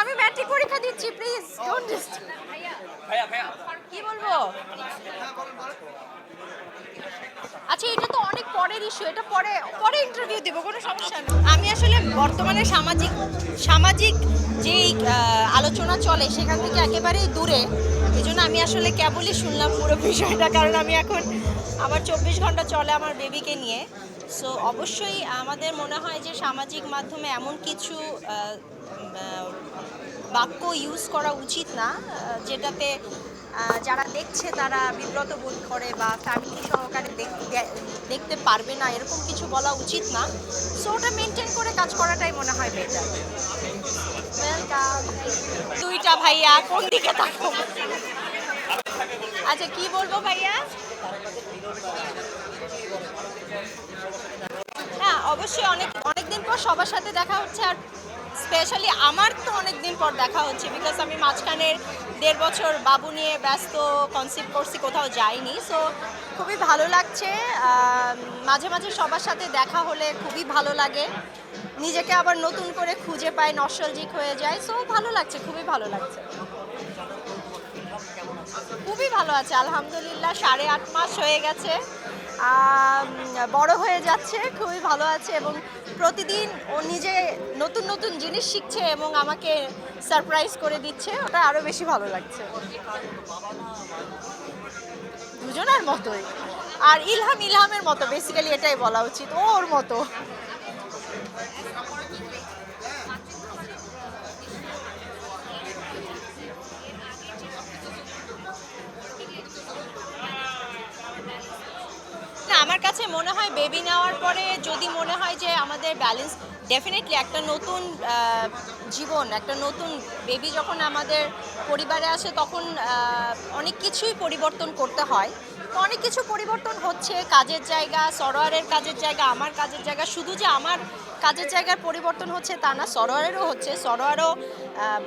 আমি ম্যাট্রিক পরীক্ষা দিচ্ছি প্লিজ ডোন্ট ভাইয়া ভাইয়া। কি বলব? আচ্ছা এটা তো অনেক পরের ইস্যু এটা পরে পরে ইন্টারভিউ দেবো কোনো সমস্যা নেই। আমি আসলে বর্তমানে সামাজিক সামাজিক যেই আলোচনা চলে সেখান থেকে একেবারেই দূরে। এই জন্য আমি আসলে কেবলই শুনলাম পুরো বিষয়টা, কারণ আমি এখন আমার চব্বিশ ঘণ্টা চলে আমার বেবিকে নিয়ে। সো অবশ্যই আমাদের মনে হয় যে সামাজিক মাধ্যমে এমন কিছু বাক্য ইউজ করা উচিত না যেটাতে যারা দেখছে তারা বিব্রত বোধ করে বা ফ্যামিলি সহকারে দেখতে পারবে না, এরকম কিছু বলা উচিত না। সো ওটা মেনটেন করে কাজ করাটাই মনে হয় বেটার দুইটা ভাইয়া, কোন দিকে থাকো আচ্ছা কি বলব ভাইয়া? হ্যাঁ অবশ্যই অনেক অনেক দিন পর সবার সাথে দেখা হচ্ছে আর স্পেশালি আমার তো অনেক দিন পর দেখা হচ্ছে বিকজ আমি মাঝখানের দেড় বছর বাবু নিয়ে ব্যস্ত কনসিভ করছি, কোথাও যাইনি। সো খুবই ভালো লাগছে। মাঝে মাঝে সবার সাথে দেখা হলে খুবই ভালো লাগে। নিজেকে আবার নতুন করে খুঁজে পাই নস্টালজিক হয়ে যায় সো ভালো লাগছে, খুবই ভালো লাগছে। খুবই ভালো আছে, আলহামদুলিল্লাহ, সাড়ে আট মাস হয়ে গেছে। বড় হয়ে যাচ্ছে, খুবই ভালো আছে এবং প্রতিদিন ও নিজে নতুন নতুন জিনিস শিখছে এবং আমাকে সারপ্রাইজ করে দিচ্ছে, ওটা আরও বেশি ভালো লাগছে। দুজনের মতোই। আর ইলহাম ইলহামের মতো বেসিক্যালি এটাই বলা উচিত, ওর মতো। আমার কাছে মনে হয় বেবি নেওয়ার পরে যদি মনে হয় যে আমাদের ব্যালেন্স ডেফিনেটলি একটা নতুন জীবন, একটা নতুন বেবি যখন আমাদের পরিবারে আসে তখন অনেক কিছুই পরিবর্তন করতে হয়। অনেক কিছু পরিবর্তন হচ্ছে, কাজের জায়গা, সরোয়ারের কাজের জায়গা, আমার কাজের জায়গা। শুধু যে আমার কাজের জায়গার পরিবর্তন হচ্ছে তা না, সরোয়ারেরও হচ্ছে। সরোয়ারও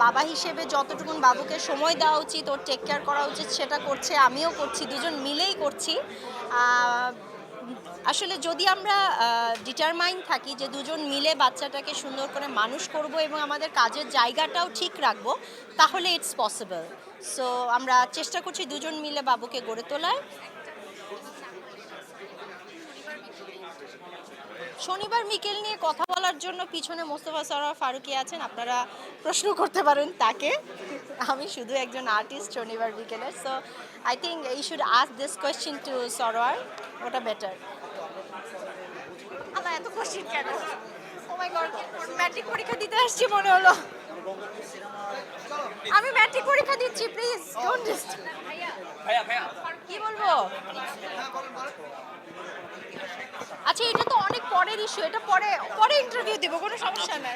বাবা হিসেবে যতটুকুন বাবুকে সময় দেওয়া উচিত, ওর টেক কেয়ার করা উচিত, সেটা করছে, আমিও করছি, দুজন মিলেই করছি। আসলে যদি আমরা ডিটারমাইন থাকি যে দুজন মিলে বাচ্চাটাকে সুন্দর করে মানুষ করব এবং আমাদের কাজের জায়গাটাও ঠিক রাখব, তাহলে ইটস পসিবল সো আমরা চেষ্টা করছি দুজন মিলে বাবুকে গড়ে তোলার। শনিবার বিকেল নিয়ে কথা বলার জন্য পিছনে মোস্তফা সরোয়ার ফারুকি আছেন, আপনারা প্রশ্ন করতে পারেন তাকে। আমি শুধু একজন আর্টিস্ট শনিবার বিকেলের so I think you should ask this question to Sarwar, ওটা বেটার এত কোশ্চেন কেন? ও মাই গড ম্যাট্রিক পরীক্ষা দিতে আসছি মনে হলো। আমি ম্যাট্রিক পরীক্ষা দিচ্ছি প্লিজ ডোন্ট ডিস্টার্ব কি বলব? আচ্ছা এটা তো অনেক পরের ইস্যু এটা পরে পরে ইন্টারভিউ দেবো কোনো সমস্যা নাই।